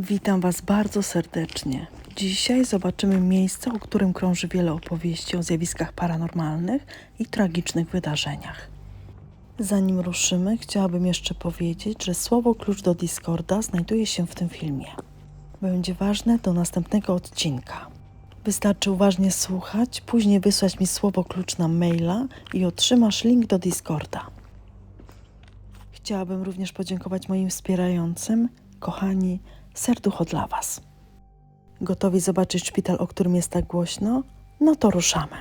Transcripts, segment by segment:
Witam Was bardzo serdecznie. Dzisiaj zobaczymy miejsce, o którym krąży wiele opowieści o zjawiskach paranormalnych i tragicznych wydarzeniach. Zanim ruszymy, chciałabym jeszcze powiedzieć, że słowo klucz do Discorda znajduje się w tym filmie. Będzie ważne do następnego odcinka. Wystarczy uważnie słuchać, później wysłać mi słowo klucz na maila i otrzymasz link do Discorda. Chciałabym również podziękować moim wspierającym, kochani, serducho dla Was. Gotowi zobaczyć szpital, o którym jest tak głośno? No to ruszamy.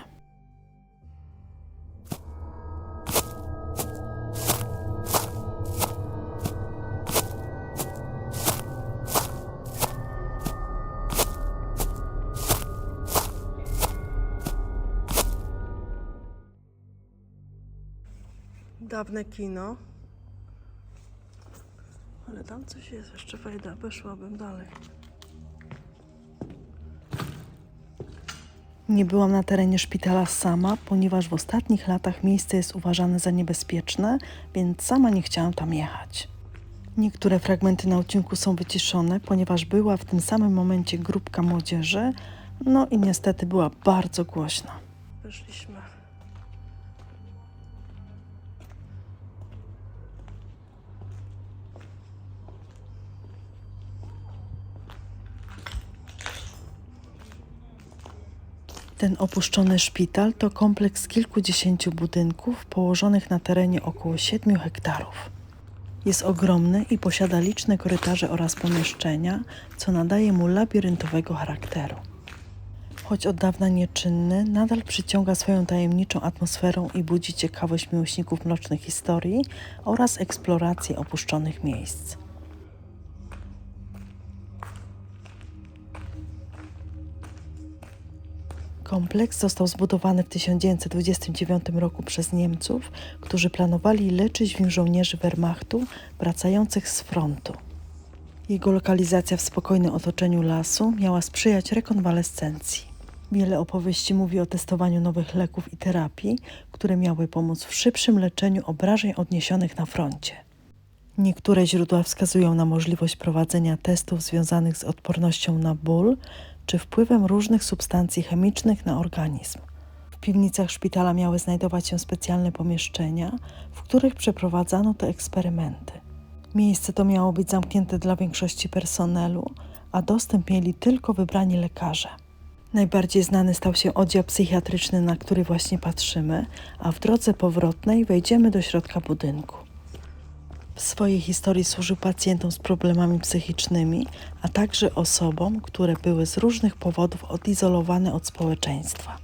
Dawne kino. Tam coś jest, jeszcze wejdę, weszłabym dalej. Nie byłam na terenie szpitala sama, ponieważ w ostatnich latach miejsce jest uważane za niebezpieczne, więc sama nie chciałam tam jechać. Niektóre fragmenty na odcinku są wyciszone, ponieważ była w tym samym momencie grupka młodzieży, no i niestety była bardzo głośna. Wyszliśmy. Ten opuszczony szpital to kompleks kilkudziesięciu budynków położonych na terenie około 7 hektarów. Jest ogromny i posiada liczne korytarze oraz pomieszczenia, co nadaje mu labiryntowego charakteru. Choć od dawna nieczynny, nadal przyciąga swoją tajemniczą atmosferą i budzi ciekawość miłośników mrocznych historii oraz eksplorację opuszczonych miejsc. Kompleks został zbudowany w 1929 roku przez Niemców, którzy planowali leczyć w nim żołnierzy Wehrmachtu wracających z frontu. Jego lokalizacja w spokojnym otoczeniu lasu miała sprzyjać rekonwalescencji. Wiele opowieści mówi o testowaniu nowych leków i terapii, które miały pomóc w szybszym leczeniu obrażeń odniesionych na froncie. Niektóre źródła wskazują na możliwość prowadzenia testów związanych z odpornością na ból czy wpływem różnych substancji chemicznych na organizm. W piwnicach szpitala miały znajdować się specjalne pomieszczenia, w których przeprowadzano te eksperymenty. Miejsce to miało być zamknięte dla większości personelu, a dostęp mieli tylko wybrani lekarze. Najbardziej znany stał się oddział psychiatryczny, na który właśnie patrzymy, a w drodze powrotnej wejdziemy do środka budynku. W swojej historii służył pacjentom z problemami psychicznymi, a także osobom, które były z różnych powodów odizolowane od społeczeństwa.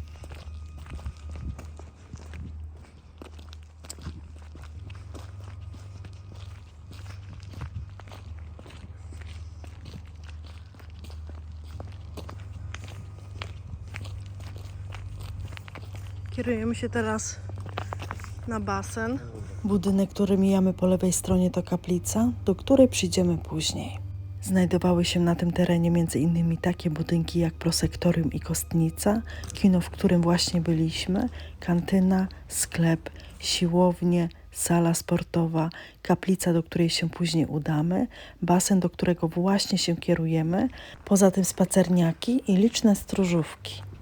Kierujemy się teraz na basen. Budynek, który mijamy po lewej stronie, to kaplica, do której przyjdziemy później. Znajdowały się na tym terenie m.in. takie budynki jak prosektorium i kostnica, kino, w którym właśnie byliśmy, kantyna, sklep, siłownie, sala sportowa, kaplica, do której się później udamy, basen, do którego właśnie się kierujemy, poza tym spacerniaki i liczne stróżówki.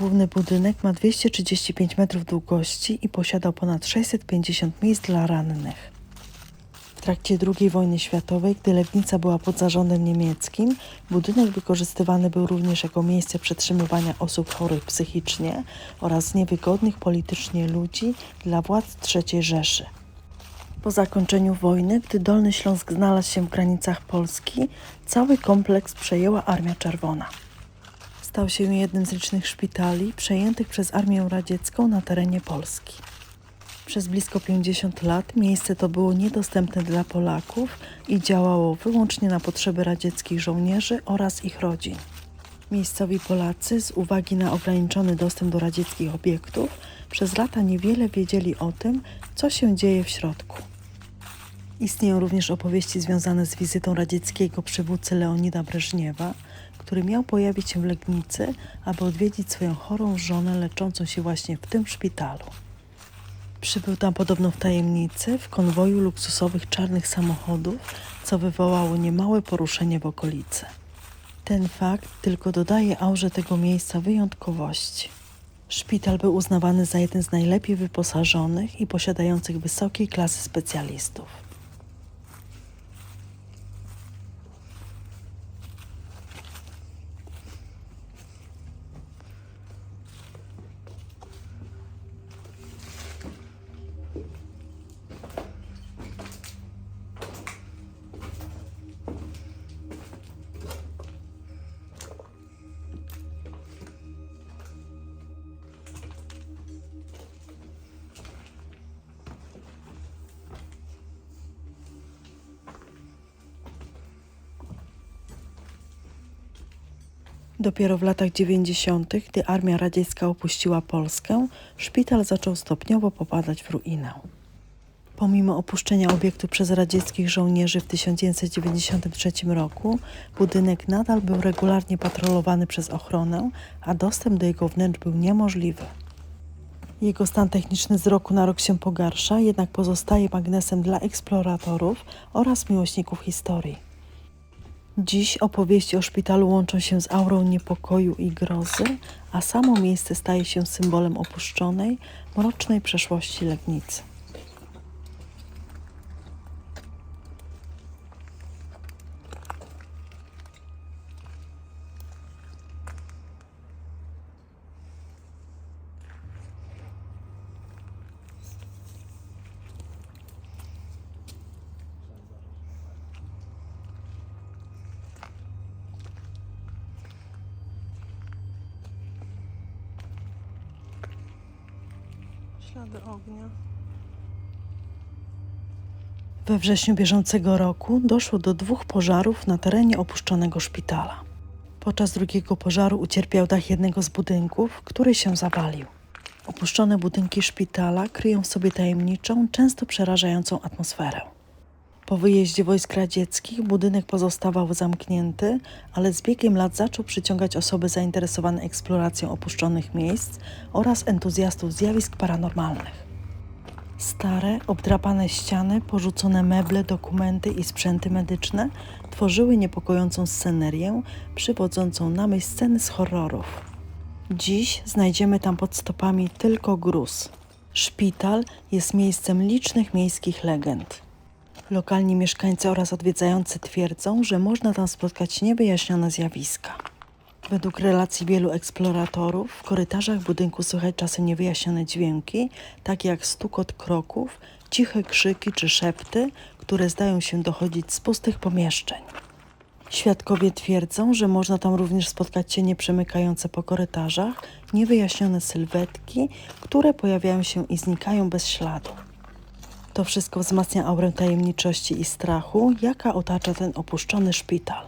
Główny budynek ma 235 metrów długości i posiadał ponad 650 miejsc dla rannych. W trakcie II wojny światowej, gdy Legnica była pod zarządem niemieckim, budynek wykorzystywany był również jako miejsce przetrzymywania osób chorych psychicznie oraz niewygodnych politycznie ludzi dla władz III Rzeszy. Po zakończeniu wojny, gdy Dolny Śląsk znalazł się w granicach Polski, cały kompleks przejęła Armia Czerwona. Stał się jednym z licznych szpitali przejętych przez Armię Radziecką na terenie Polski. Przez blisko 50 lat miejsce to było niedostępne dla Polaków i działało wyłącznie na potrzeby radzieckich żołnierzy oraz ich rodzin. Miejscowi Polacy, z uwagi na ograniczony dostęp do radzieckich obiektów, przez lata niewiele wiedzieli o tym, co się dzieje w środku. Istnieją również opowieści związane z wizytą radzieckiego przywódcy Leonida Breżniewa, który miał pojawić się w Legnicy, aby odwiedzić swoją chorą żonę leczącą się właśnie w tym szpitalu. Przybył tam podobno w tajemnicy w konwoju luksusowych czarnych samochodów, co wywołało niemałe poruszenie w okolicy. Ten fakt tylko dodaje aurze tego miejsca wyjątkowości. Szpital był uznawany za jeden z najlepiej wyposażonych i posiadających wysokiej klasy specjalistów. Dopiero w latach 90., gdy armia radziecka opuściła Polskę, szpital zaczął stopniowo popadać w ruinę. Pomimo opuszczenia obiektu przez radzieckich żołnierzy w 1993 roku, budynek nadal był regularnie patrolowany przez ochronę, a dostęp do jego wnętrz był niemożliwy. Jego stan techniczny z roku na rok się pogarsza, jednak pozostaje magnesem dla eksploratorów oraz miłośników historii. Dziś opowieści o szpitalu łączą się z aurą niepokoju i grozy, a samo miejsce staje się symbolem opuszczonej, mrocznej przeszłości Legnicy. Ślady ognia. We wrześniu bieżącego roku doszło do dwóch pożarów na terenie opuszczonego szpitala. Podczas drugiego pożaru ucierpiał dach jednego z budynków, który się zawalił. Opuszczone budynki szpitala kryją w sobie tajemniczą, często przerażającą atmosferę. Po wyjeździe wojsk radzieckich budynek pozostawał zamknięty, ale z biegiem lat zaczął przyciągać osoby zainteresowane eksploracją opuszczonych miejsc oraz entuzjastów zjawisk paranormalnych. Stare, obdrapane ściany, porzucone meble, dokumenty i sprzęty medyczne tworzyły niepokojącą scenerię, przywodzącą na myśl sceny z horrorów. Dziś znajdziemy tam pod stopami tylko gruz. Szpital jest miejscem licznych miejskich legend. Lokalni mieszkańcy oraz odwiedzający twierdzą, że można tam spotkać niewyjaśnione zjawiska. Według relacji wielu eksploratorów, w korytarzach budynku słychać czasem niewyjaśnione dźwięki, takie jak stukot kroków, ciche krzyki czy szepty, które zdają się dochodzić z pustych pomieszczeń. Świadkowie twierdzą, że można tam również spotkać cienie przemykające po korytarzach, niewyjaśnione sylwetki, które pojawiają się i znikają bez śladu. To wszystko wzmacnia aurę tajemniczości i strachu, jaka otacza ten opuszczony szpital.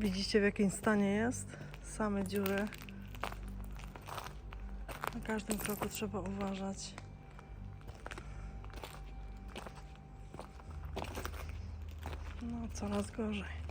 Widzicie w jakim stanie jest? Same dziury. Na każdym kroku trzeba uważać. No, coraz gorzej.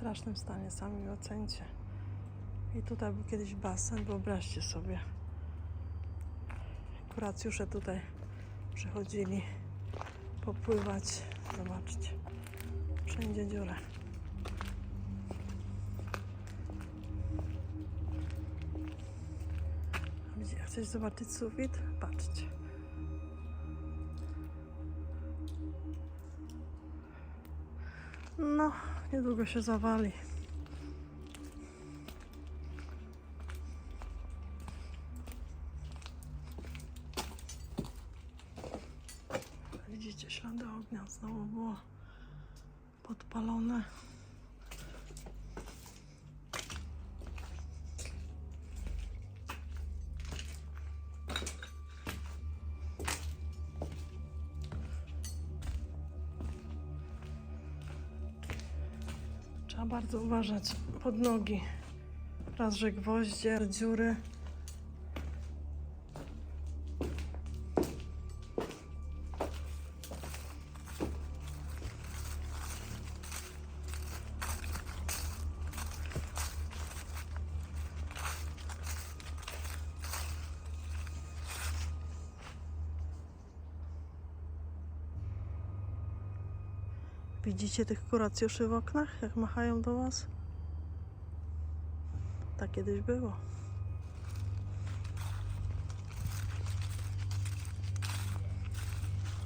Strasznym stanie, sami ocencie. I tutaj był kiedyś basen, wyobraźcie sobie. Kuracjusze tutaj przychodzili popływać. Zobaczcie. Wszędzie dziura. Gdzie chcesz zobaczyć sufit? Patrzcie. No, niedługo się zawali. Widzicie, ślady ognia znowu było podpalone. Bardzo uważać pod nogi. Raz, że gwoździe, dziury. Widzicie tych kuracjuszy w oknach, jak machają do was? Tak kiedyś było.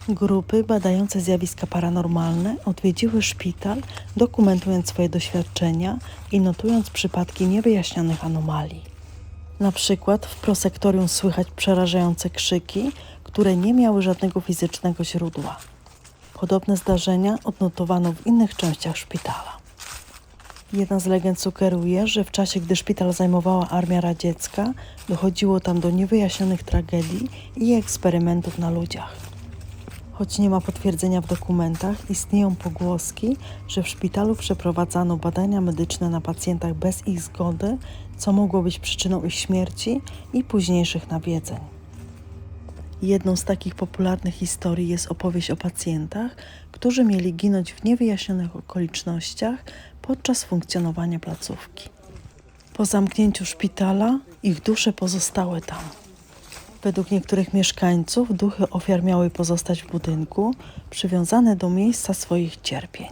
Grupy badające zjawiska paranormalne odwiedziły szpital, dokumentując swoje doświadczenia i notując przypadki niewyjaśnionych anomalii. Na przykład w prosektorium słychać przerażające krzyki, które nie miały żadnego fizycznego źródła. Podobne zdarzenia odnotowano w innych częściach szpitala. Jedna z legend sugeruje, że w czasie, gdy szpital zajmowała armia radziecka, dochodziło tam do niewyjaśnionych tragedii i eksperymentów na ludziach. Choć nie ma potwierdzenia w dokumentach, istnieją pogłoski, że w szpitalu przeprowadzano badania medyczne na pacjentach bez ich zgody, co mogło być przyczyną ich śmierci i późniejszych nawiedzeń. Jedną z takich popularnych historii jest opowieść o pacjentach, którzy mieli ginąć w niewyjaśnionych okolicznościach podczas funkcjonowania placówki. Po zamknięciu szpitala ich dusze pozostały tam. Według niektórych mieszkańców duchy ofiar miały pozostać w budynku, przywiązane do miejsca swoich cierpień.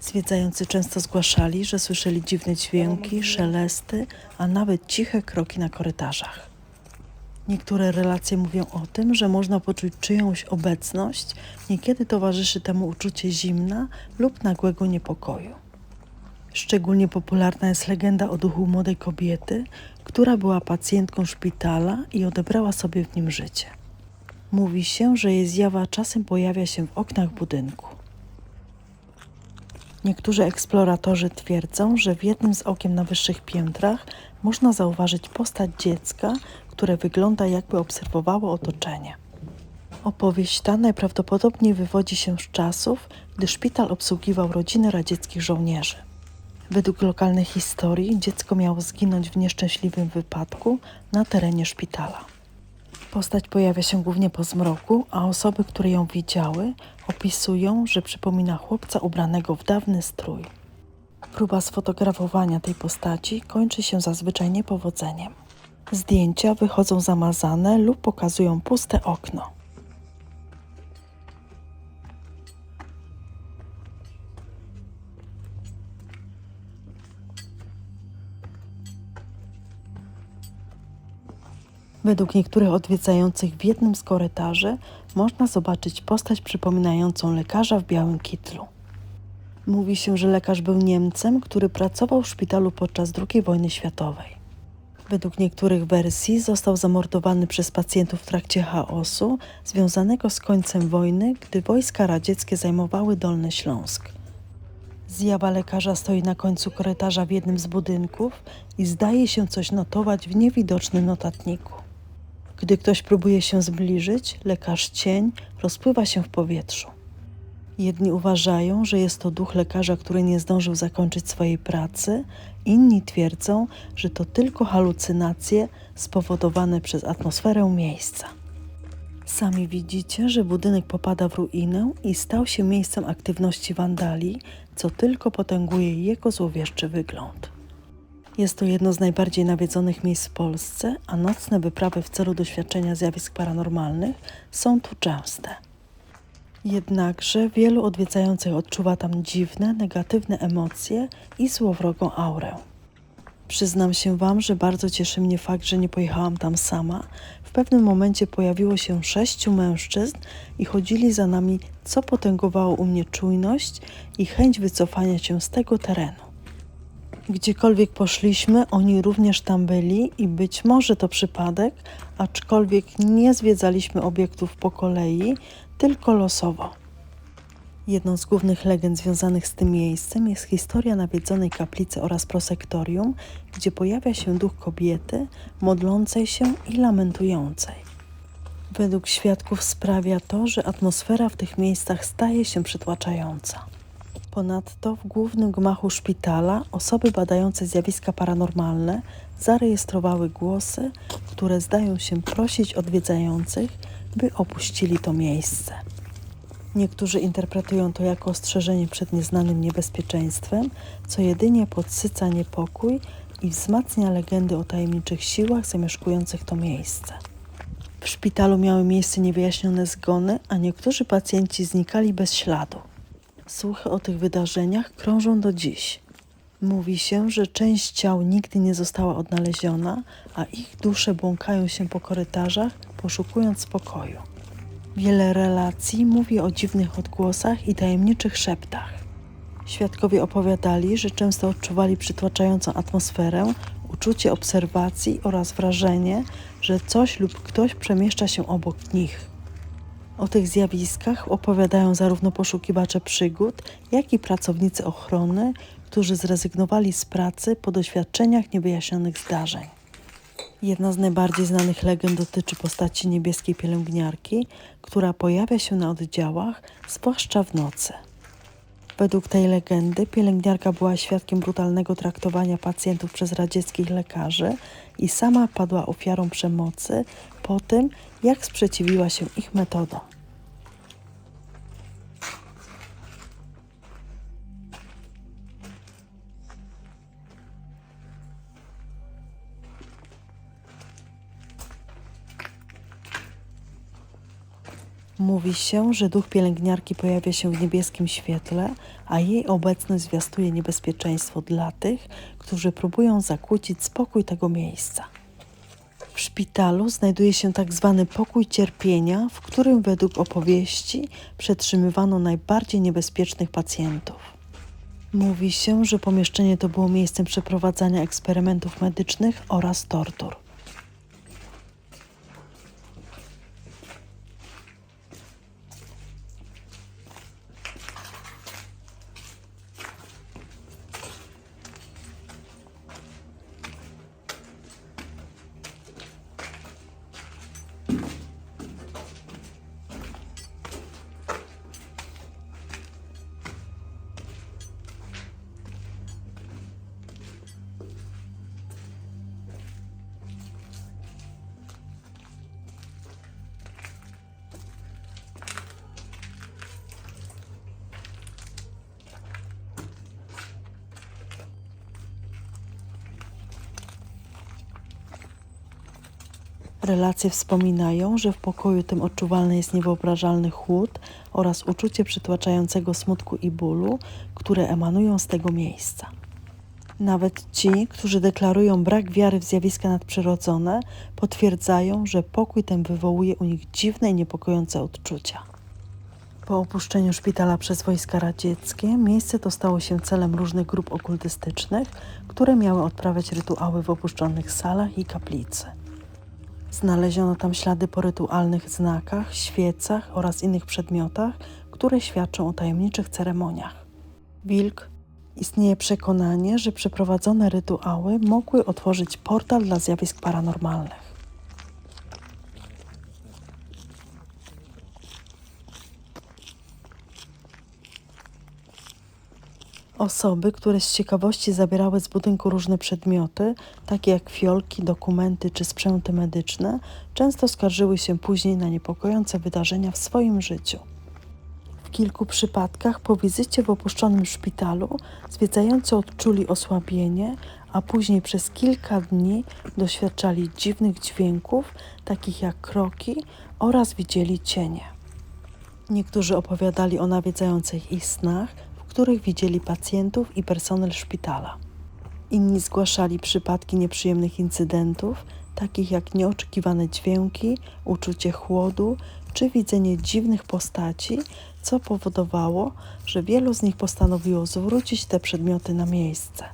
Zwiedzający często zgłaszali, że słyszeli dziwne dźwięki, szelesty, a nawet ciche kroki na korytarzach. Niektóre relacje mówią o tym, że można poczuć czyjąś obecność, niekiedy towarzyszy temu uczucie zimna lub nagłego niepokoju. Szczególnie popularna jest legenda o duchu młodej kobiety, która była pacjentką szpitala i odebrała sobie w nim życie. Mówi się, że jej zjawa czasem pojawia się w oknach budynku. Niektórzy eksploratorzy twierdzą, że w jednym z okien na wyższych piętrach można zauważyć postać dziecka, które wygląda jakby obserwowało otoczenie. Opowieść ta najprawdopodobniej wywodzi się z czasów, gdy szpital obsługiwał rodziny radzieckich żołnierzy. Według lokalnej historii dziecko miało zginąć w nieszczęśliwym wypadku na terenie szpitala. Postać pojawia się głównie po zmroku, a osoby, które ją widziały, opisują, że przypomina chłopca ubranego w dawny strój. Próba sfotografowania tej postaci kończy się zazwyczaj niepowodzeniem. Zdjęcia wychodzą zamazane lub pokazują puste okno. Według niektórych odwiedzających w jednym z korytarzy można zobaczyć postać przypominającą lekarza w białym kitlu. Mówi się, że lekarz był Niemcem, który pracował w szpitalu podczas II wojny światowej. Według niektórych wersji został zamordowany przez pacjentów w trakcie chaosu związanego z końcem wojny, gdy wojska radzieckie zajmowały Dolny Śląsk. Zjawa lekarza stoi na końcu korytarza w jednym z budynków i zdaje się coś notować w niewidocznym notatniku. Gdy ktoś próbuje się zbliżyć, lekarz cień rozpływa się w powietrzu. Jedni uważają, że jest to duch lekarza, który nie zdążył zakończyć swojej pracy, inni twierdzą, że to tylko halucynacje spowodowane przez atmosferę miejsca. Sami widzicie, że budynek popada w ruinę i stał się miejscem aktywności wandali, co tylko potęguje jego złowieszczy wygląd. Jest to jedno z najbardziej nawiedzonych miejsc w Polsce, a nocne wyprawy w celu doświadczenia zjawisk paranormalnych są tu częste. Jednakże wielu odwiedzających odczuwa tam dziwne, negatywne emocje i złowrogą aurę. Przyznam się Wam, że bardzo cieszy mnie fakt, że nie pojechałam tam sama. W pewnym momencie pojawiło się sześciu mężczyzn i chodzili za nami, co potęgowało u mnie czujność i chęć wycofania się z tego terenu. Gdziekolwiek poszliśmy, oni również tam byli i być może to przypadek, aczkolwiek nie zwiedzaliśmy obiektów po kolei, tylko losowo. Jedną z głównych legend związanych z tym miejscem jest historia nawiedzonej kaplicy oraz prosektorium, gdzie pojawia się duch kobiety modlącej się i lamentującej. Według świadków sprawia to, że atmosfera w tych miejscach staje się przytłaczająca. Ponadto w głównym gmachu szpitala osoby badające zjawiska paranormalne zarejestrowały głosy, które zdają się prosić odwiedzających, by opuścili to miejsce. Niektórzy interpretują to jako ostrzeżenie przed nieznanym niebezpieczeństwem, co jedynie podsyca niepokój i wzmacnia legendy o tajemniczych siłach zamieszkujących to miejsce. W szpitalu miały miejsce niewyjaśnione zgony, a niektórzy pacjenci znikali bez śladu. Słuchy o tych wydarzeniach krążą do dziś. Mówi się, że część ciał nigdy nie została odnaleziona, a ich dusze błąkają się po korytarzach, poszukując spokoju. Wiele relacji mówi o dziwnych odgłosach i tajemniczych szeptach. Świadkowie opowiadali, że często odczuwali przytłaczającą atmosferę, uczucie obserwacji oraz wrażenie, że coś lub ktoś przemieszcza się obok nich. O tych zjawiskach opowiadają zarówno poszukiwacze przygód, jak i pracownicy ochrony, którzy zrezygnowali z pracy po doświadczeniach niewyjaśnionych zdarzeń. Jedna z najbardziej znanych legend dotyczy postaci niebieskiej pielęgniarki, która pojawia się na oddziałach, zwłaszcza w nocy. Według tej legendy pielęgniarka była świadkiem brutalnego traktowania pacjentów przez radzieckich lekarzy i sama padła ofiarą przemocy po tym, jak sprzeciwiła się ich metodom. Mówi się, że duch pielęgniarki pojawia się w niebieskim świetle, a jej obecność zwiastuje niebezpieczeństwo dla tych, którzy próbują zakłócić spokój tego miejsca. W szpitalu znajduje się tak zwany pokój cierpienia, w którym według opowieści przetrzymywano najbardziej niebezpiecznych pacjentów. Mówi się, że pomieszczenie to było miejscem przeprowadzania eksperymentów medycznych oraz tortur. Relacje wspominają, że w pokoju tym odczuwalny jest niewyobrażalny chłód oraz uczucie przytłaczającego smutku i bólu, które emanują z tego miejsca. Nawet ci, którzy deklarują brak wiary w zjawiska nadprzyrodzone, potwierdzają, że pokój ten wywołuje u nich dziwne i niepokojące odczucia. Po opuszczeniu szpitala przez wojska radzieckie, miejsce to stało się celem różnych grup okultystycznych, które miały odprawiać rytuały w opuszczonych salach i kaplicy. Znaleziono tam ślady po rytualnych znakach, świecach oraz innych przedmiotach, które świadczą o tajemniczych ceremoniach. Wilk istnieje przekonanie, że przeprowadzone rytuały mogły otworzyć portal dla zjawisk paranormalnych. Osoby, które z ciekawości zabierały z budynku różne przedmioty, takie jak fiolki, dokumenty czy sprzęty medyczne, często skarżyły się później na niepokojące wydarzenia w swoim życiu. W kilku przypadkach po wizycie w opuszczonym szpitalu zwiedzający odczuli osłabienie, a później przez kilka dni doświadczali dziwnych dźwięków, takich jak kroki oraz widzieli cienie. Niektórzy opowiadali o nawiedzających ich snach, których widzieli pacjentów i personel szpitala. Inni zgłaszali przypadki nieprzyjemnych incydentów, takich jak nieoczekiwane dźwięki, uczucie chłodu czy widzenie dziwnych postaci, co powodowało, że wielu z nich postanowiło zwrócić te przedmioty na miejsce.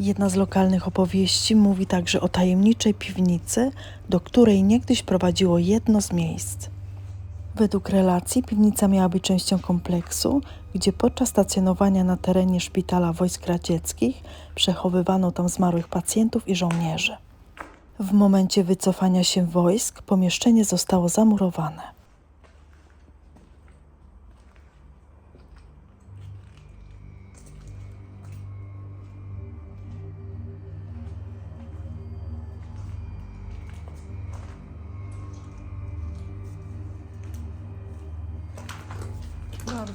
Jedna z lokalnych opowieści mówi także o tajemniczej piwnicy, do której niegdyś prowadziło jedno z miejsc. Według relacji piwnica miała być częścią kompleksu, gdzie podczas stacjonowania na terenie szpitala wojsk radzieckich przechowywano tam zmarłych pacjentów i żołnierzy. W momencie wycofania się wojsk pomieszczenie zostało zamurowane.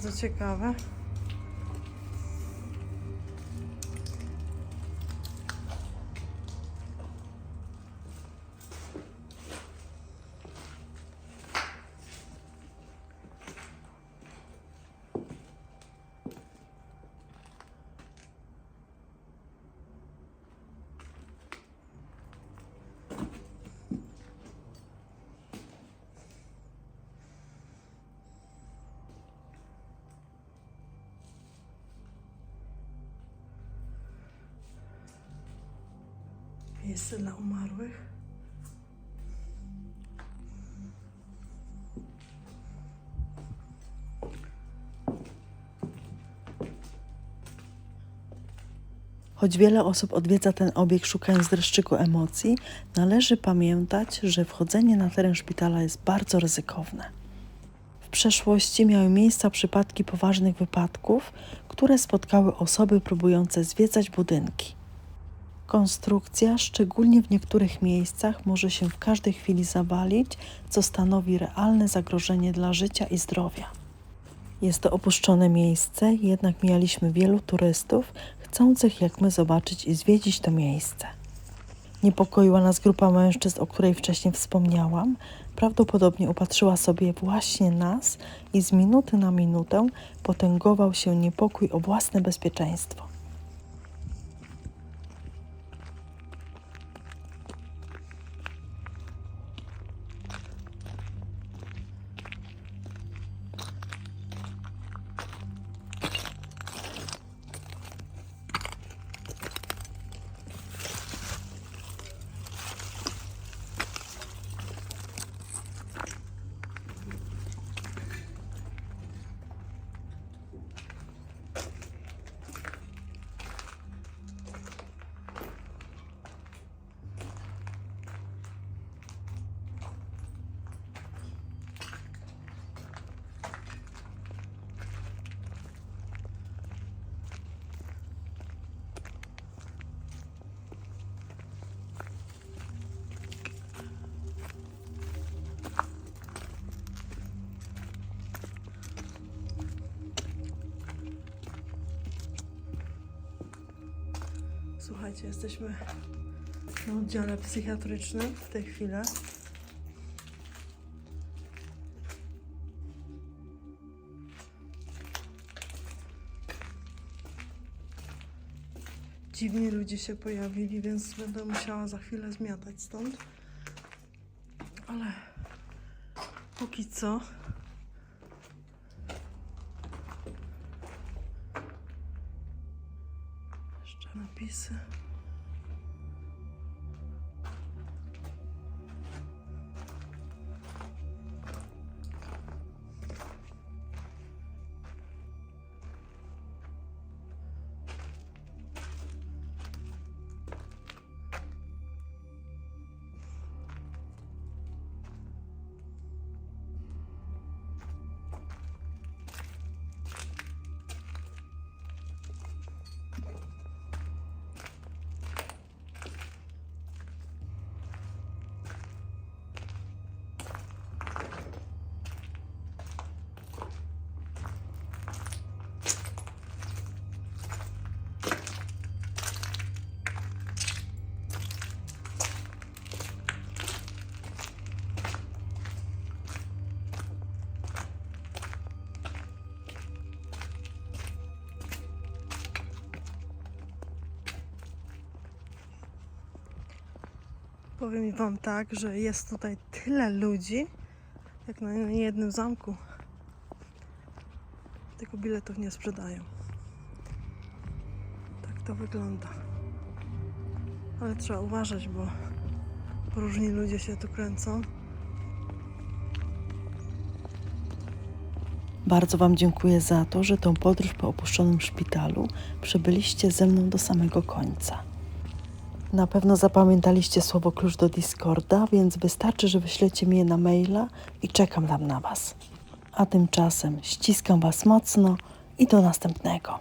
Bardzo ciekawe. Miejsce dla umarłych. Choć wiele osób odwiedza ten obiekt szukając dreszczyku emocji, należy pamiętać, że wchodzenie na teren szpitala jest bardzo ryzykowne. W przeszłości miały miejsce przypadki poważnych wypadków, które spotkały osoby próbujące zwiedzać budynki. Konstrukcja, szczególnie w niektórych miejscach, może się w każdej chwili zawalić, co stanowi realne zagrożenie dla życia i zdrowia. Jest to opuszczone miejsce, jednak mijaliśmy wielu turystów chcących jak my zobaczyć i zwiedzić to miejsce. Niepokoiła nas grupa mężczyzn, o której wcześniej wspomniałam. Prawdopodobnie upatrzyła sobie właśnie nas i z minuty na minutę potęgował się niepokój o własne bezpieczeństwo. Słuchajcie, jesteśmy na oddziale psychiatrycznym w tej chwili. Dziwni ludzie się pojawili, więc będę musiała za chwilę zmiatać stąd. Ale póki co jeszcze Powiem Wam tak, że jest tutaj tyle ludzi, jak na jednym zamku. Tylko biletów nie sprzedają. Tak to wygląda. Ale trzeba uważać, bo różni ludzie się tu kręcą. Bardzo Wam dziękuję za to, że tą podróż po opuszczonym szpitalu przebyliście ze mną do samego końca. Na pewno zapamiętaliście słowo klucz do Discorda, więc wystarczy, że wyślecie mi je na maila i czekam tam na Was. A tymczasem ściskam Was mocno i do następnego.